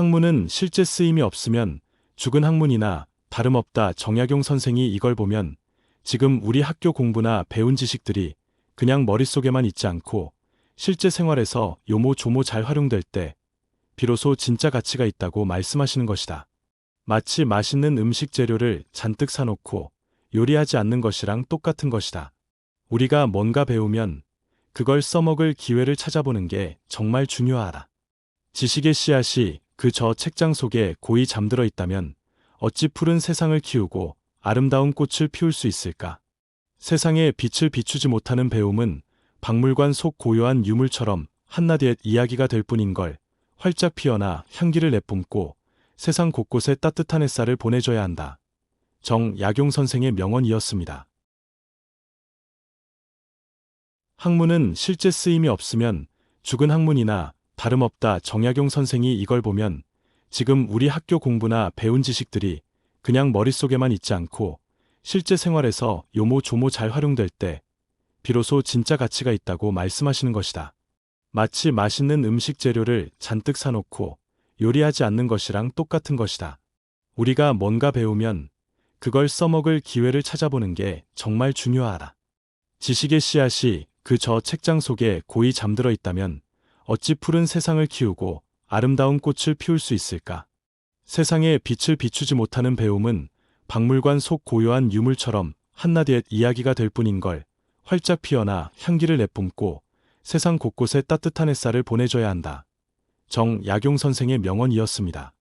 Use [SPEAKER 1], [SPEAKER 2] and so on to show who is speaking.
[SPEAKER 1] 학문은 실제 쓰임이 없으면 죽은 학문이나 다름없다 정약용 선생이 이걸 보면 지금 우리 학교 공부나 배운 지식들이 그냥 머릿속에만 있지 않고 실제 생활에서 요모조모 잘 활용될 때 비로소 진짜 가치가 있다고 말씀하시는 것이다. 마치 맛있는 음식 재료를 잔뜩 사놓고 요리하지 않는 것이랑 똑같은 것이다. 우리가 뭔가 배우면 그걸 써먹을 기회를 찾아보는 게 정말 중요하다. 지식의 씨앗이 그 저 책장 속에 고이 잠들어 있다면 어찌 푸른 세상을 키우고 아름다운 꽃을 피울 수 있을까? 세상에 빛을 비추지 못하는 배움은 박물관 속 고요한 유물처럼 한낱의 이야기가 될 뿐인 걸 활짝 피어나 향기를 내뿜고 세상 곳곳에 따뜻한 햇살을 보내줘야 한다. 정약용 선생의 명언이었습니다. 학문은 실제 쓰임이 없으면 죽은 학문이나 다름없다 정약용 선생이 이걸 보면 지금 우리 학교 공부나 배운 지식들이 그냥 머릿속에만 있지 않고 실제 생활에서 요모조모 잘 활용될 때 비로소 진짜 가치가 있다고 말씀하시는 것이다. 마치 맛있는 음식 재료를 잔뜩 사놓고 요리하지 않는 것이랑 똑같은 것이다. 우리가 뭔가 배우면 그걸 써먹을 기회를 찾아보는 게 정말 중요하다. 지식의 씨앗이 그 저 책장 속에 고이 잠들어 있다면 어찌 푸른 세상을 키우고 아름다운 꽃을 피울 수 있을까? 세상에 빛을 비추지 못하는 배움은 박물관 속 고요한 유물처럼 한낱의 이야기가 될 뿐인 걸 활짝 피어나 향기를 내뿜고 세상 곳곳에 따뜻한 햇살을 보내줘야 한다. 정약용 선생의 명언이었습니다.